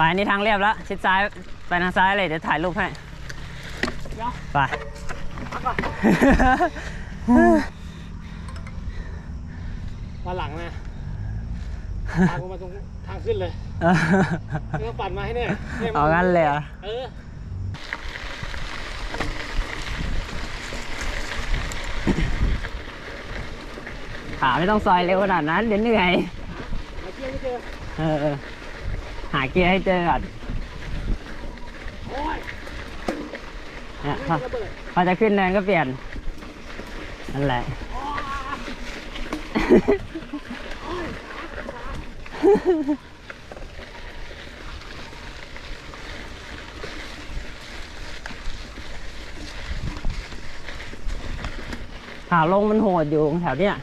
ไปนี่ทางเรียบแล้ว ชิดซ้าย ไปทางซ้ายเลย เดี๋ยวถ่ายรูปให้เดี๋ยวไปพักก่อนวันหลังนะพากูมาตรงทางขึ้นเลยไม่ต้องปั่นมาให้เนี่ยยเอางั้นเลยเหรอเออขาไม่ต้องซอยเร็วขนาดนั้น เดี๋ยวเหนื่อยหาเกียร์ไม่เจอเออเออ หาเกียร์ให้เจอก่อนโอ้ยเนี่ยพไม่อระเบิดพอจะขึ้นเนินก็เปลี่ยน นั่นแหละ ขาลงมันโหดอยู่แถวเนี้ย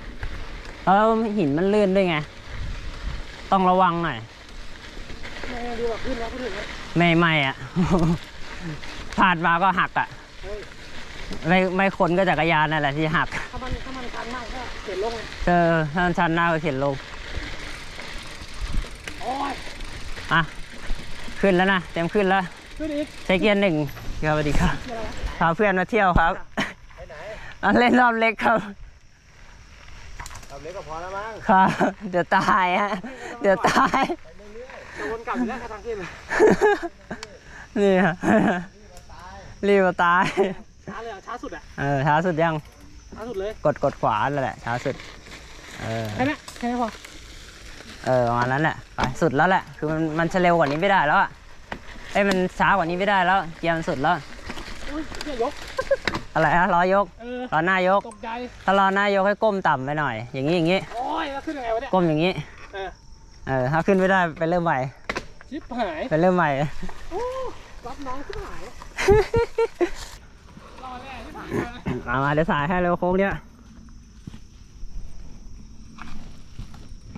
แล้วหินมันลื่นด้วยไง ต้องระวังหน่อยไม่ ดีกว่าขึ้นแล้วก็ถึงแล้วไม่ไม่อะพลาดมาก็หักอะ เฮ้ยไม่ไม่คนก็จักรยานนั่นแหละที่หัก ถ้ามันถ้ามันชันมากก็เขียนลงเลยเจอถ้ามันชันหน้าก็เข็นลง โอ้ยอะ ขึ้นแล้วนะ เต็มขึ้นแล้ว ขึ้นอีกใช้เกียร์หนึ่งครับสวัสดีครับเกียร์อะไรวะพาเพื่อนมาเที่ยวครับไปไหนมาเล่นรอบเล็กครับทำเล็กก็พอแล้วมั้งครับ เดี๋ยวตายฮะ เดี๋ยวตาย จะวนกลับอยู่แล้วทางขึ้นเลยนี่ฮะรีบมาตาย ช้าเลยอะช้าสุดอะ เออช้าสุดยัง ช้าสุดเลย กดกดขวานั่นแหละช้าสุด เออ แค่นี้แค่นี้พอ เออประมาณนั้นแหละไปสุดแล้วแหละ คือมันมันจะเร็วกว่านี้ไม่ได้แล้วอะ เอ้ยมันช้ากว่านี้ไม่ได้แล้ว เกียร์มันสุดแล้ว อุ้ยเกียร์ยก อะไรฮะล้อยกเออล้อหน้ายก ตกใจ ถ้าล้อหน้ายกให้ก้มต่ำไปหน่อย อย่างนี้อย่างนี้ โอ้ยแล้วขึ้นยังไงวะเนี่ย ก้มอย่างนี้ เออเออถ้าขึ้นไม่ได้ไปเริ่มใหม่ชิปหายไปเริ่มใหม่โอ้รับน้องชิปหายรอแน่ชิปหายเลยมามาเดี๋ยวสายให้เร็วโค้งเนี้ย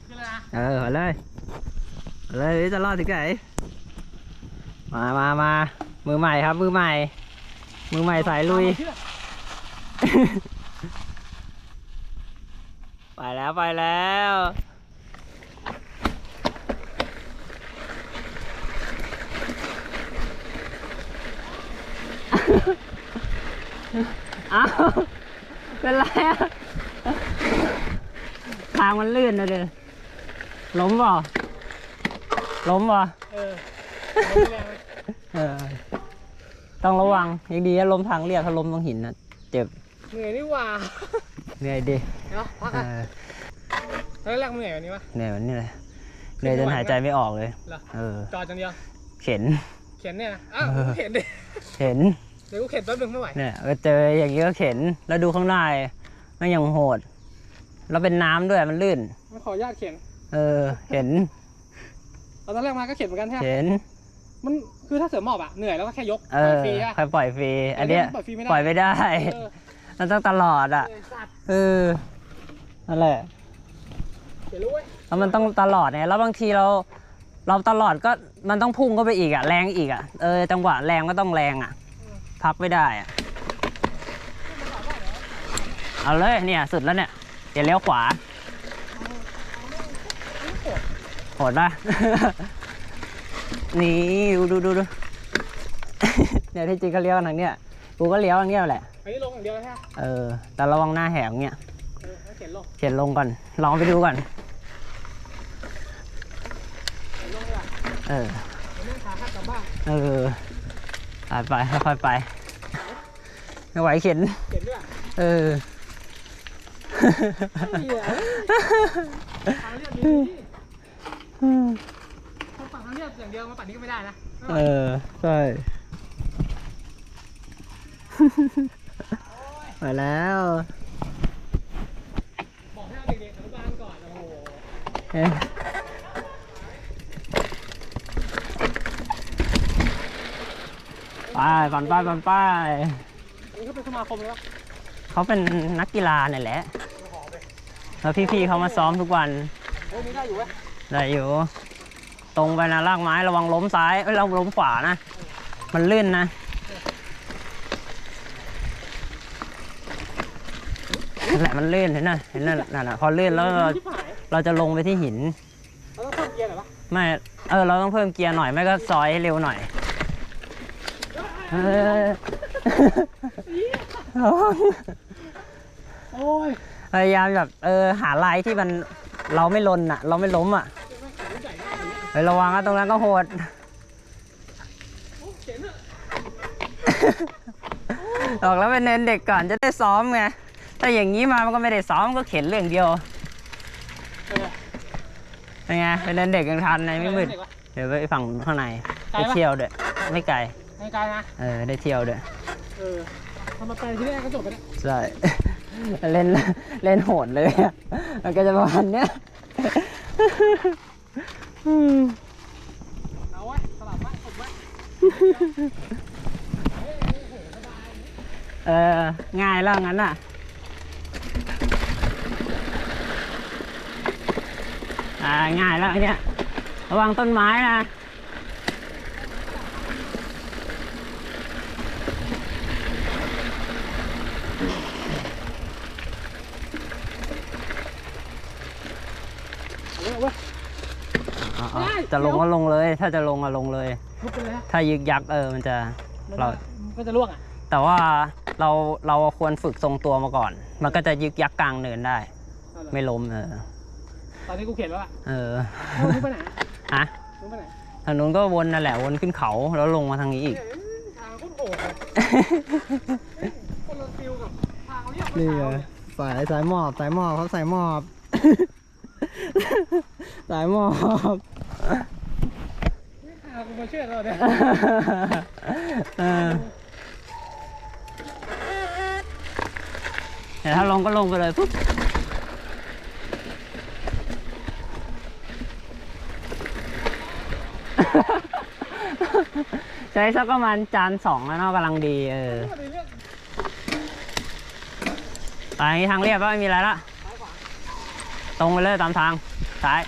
ขึ้นเลยนะเออเอาเลยเอาเลยเดี๋ยวจะรอดถึงไหนมามามามือใหม่ครับ มือใหม่ มือใหม่สายลุยเชือกไปแล้วไปแล้ว อ้าวเป็นไรอะทางมันลื่นนะเด้อล้มบ่ล้มบ่เออไม่แรงเลยเออ ต้องระวังยังดีนะล้มทางเรียบถ้าล้มตรงหินนะเจ็บเหนื่อยนี่หว่าเหนื่อยดิเนาะพักเออะอแล้วแรกมึงเหนื่อยกว่านี้ปะ เหนื่อยแบบนี้เลยเหนื่อยจนหายใจไม่ออกเลย เหรอ เออ จอดจังเดียว เข็น เขียนเนี่ยนะอ้าวเออกูเขียนดิเข็น เดี๋ยวกูเขียนแป๊บนึงไม่ไหวเนี่ยก็เจออย่างนี้ก็เข็น แล้วดูข้างหน้ามันยังโหด แล้วเป็นน้ำด้วยมันลื่นมาขออนุญาตเขียนเออ เห็นเอาตอนแรกมาก็เขียนเหมือนกันใช่ไหมเห็น มันคือถ้าเสือหมอบอะเหนื่อยแล้วก็แค่ยกเอปล่อยอฟรีอะใครปล่อยฟรี อันเนี้ยปล่อยฟรีไม่ได้ปล่อยไม่ได้เออมันต้องตลอดอะเหนื่อยสัตว์เออนั่นแหละเดี๋ยวรู้เว้ยแล้วมันต้องตลอดไงแล้วบางทีเราเราตลอดก็มันต้องพุ่งเข้าไปอีกอะแรงอีกอะเออจังหวะแรงก็ต้องแรงอะ พักไม่ได้อะเอาเลยเนี่ยสุดแล้วเนี่ยเดี๋ยวเลี้ยวขวาโหดปะ นี่ดูดูดูดูเนี่ยที่จริงก็เลี้ยวทางเนี้ยกูก็เลี้ยวทางเนี้ยแหละอันนี้ลงอย่างเดียวเลยใช่ไหมเออ แต่ระวังหน้าแหงเนี่ยเออแล้วเขียนลงเขียนลงก่อนลองไปดูก่อน เขียนลงดีกว่าเออ เดี๋ยวแม่งขาหักกลับบ้าน เออ ไปไปค่อยๆไปไม่ไหวเข็นเขียนด้วยเออเหี้ยทางเรียบดีถ้าฝั่งทางเรียบอย่างเดียวมาปั่นนี้ก็ไม่ได้นะเออใช่ไปแล้วบอกให้เอาเด็กๆอนุบาลก่อนโอ้โห เอ๊ะ ไปปั่นไปปั่นไปอันนี้เขาเป็นสมาคมเลยวะเขาเป็นนักกีฬาเนี่ยแหละขอไปแล้วพี่ๆเขามาซ้อมทุกวันเฮ้ยนี่ได้อยู่เว้ยได้อยู่ ตรงไปนะลากไม้ระวังล้มซ้ายเอ้ยระวังล้มขวานะ มันลื่นนะนั่นแหละมันลื่นเห็นน่ะเห็นน่ะนั่นน่ะพอลื่นแล้วเราชิบหายเราจะลงไปที่หิน เราต้องเพิ่มเกียร์หน่อยปะไม่ เออ เราต้องเพิ่มเกียร์หน่อย ไม่ก็ซอยให้เร็วหน่อย เออโอ้ยพยายามแบบเออหาลายที่มันเราไม่ลนอะ เราไม่ล้มอะเฮ้ยระวังนะตรงนั้นก็โหดเจ๋งอะบอกแล้วเป็นเน้นเด็กก่อนจะได้ซ้อมไงถ้าอย่างนี้มามันก็ไม่ได้ซ้อมก็เข็นเรื่องเดียวเออเป็นไงเป็นเน้นเด็กยังทันในไม่มืดเด็กวะเดี๋ยวไปฝั่งข้างในไกลได้ปะเที่ยวด้วยไม่ไกล ไม่ไกลนะ เออได้เที่ยวด้วย เออทำมาไปที่แรกก็จบไปแล้วใช่ เล่นเล่นโหดเลยอะมันก็จะประมาณเนี้ยอืมเอาไว้สลับไว้ผมไว้เออ ง่ายแล้วงั้นอะ อ่า ง่ายแล้วอันเนี้ยระวังต้นไม้นะ เอาไว้เอาไว้ เอาเอาได้จะลงก็ลงเลย ถ้าจะลงก็ลงเลยทุบไปเลยฮะถ้ายึกยักเออมันจะมันเรามันก็จะล่วงอะแต่ว่าเราเราควรฝึกทรงตัวมาก่อน มันก็จะยึกยักกลางเนินได้ เอาเหรอไม่ล้มเออตอนนี้กูเข็นแล้วอะเออเอามึงไปไหนฮะมึงไปไหนทางนู้นก็วนนั่นแหละวนขึ้นเขาแล้วลงมาทางนี้อีก เอ้ยทางโคตรโหดเลยเฮ้ยคนละฟิลกับทางเรียบนี่เมื่อไงเช้าเนี่ยสายสายหมอบสายหมอบครับสายหมอบ สายหมอบไม่พากูมาเชื่อเราเนี่ยเออแต่ถ้าลงก็ลงไปเลยปุ๊บใช้สักประมาณจานสองแล้วเนาะกำลังดี เออในเรื่องไปทางเรียบแล้วไม่มีอะไรละซ้ายขวา ตรงไปเลยตามทางซ้าย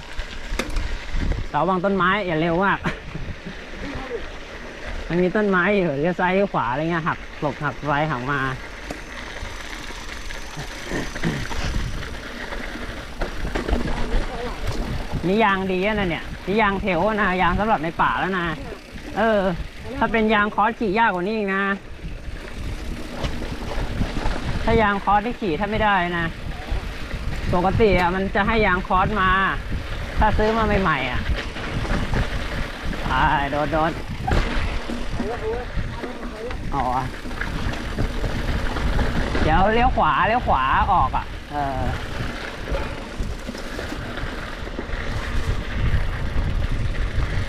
ระวังต้นไม้อย่าเร็วมาก มันมีต้นไม้อยู่เลี้ยวซ้ายเลี้ยวขวาอะไรเงี้ยหักหลบหักไว้หักมานี่ยางดีนะเนี่ยนี่ยางเทลนะยางสำหรับในป่าแล้วนะ เออ ถ้าเป็นยางคอสขี่ยากกว่านี้อีกนะ ถ้ายางคอสที่ขี่ถ้าไม่ได้นะ ปกติอะมันจะให้ยางคอสมา ถ้าซื้อมาใหม่ๆอะไอ้โดนโดนอ๋อ เดี๋ยวเลี้ยวขวาเลี้ยวขวาออกอะ เออ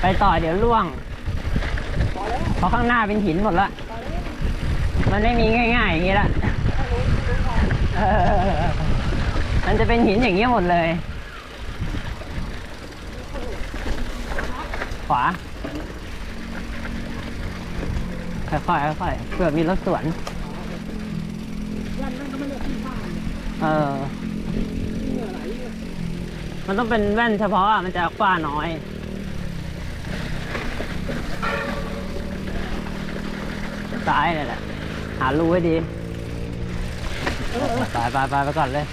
ไปต่อเดี๋ยวล่วง เพราะข้างหน้าเป็นหินหมดละ มันไม่มีง่ายๆอย่างนี้ละ มันจะเป็นหินอย่างนี้ยหมดเลย ขวา ค่อยๆค่อยๆเผื่อมีรถสวน เอ่อมันต้องเป็นแว่นเฉพาะมันจะกว้าน้อยซ้ายเลยแหละ หารูให้ดี ไปไปไปไปก่อนเลย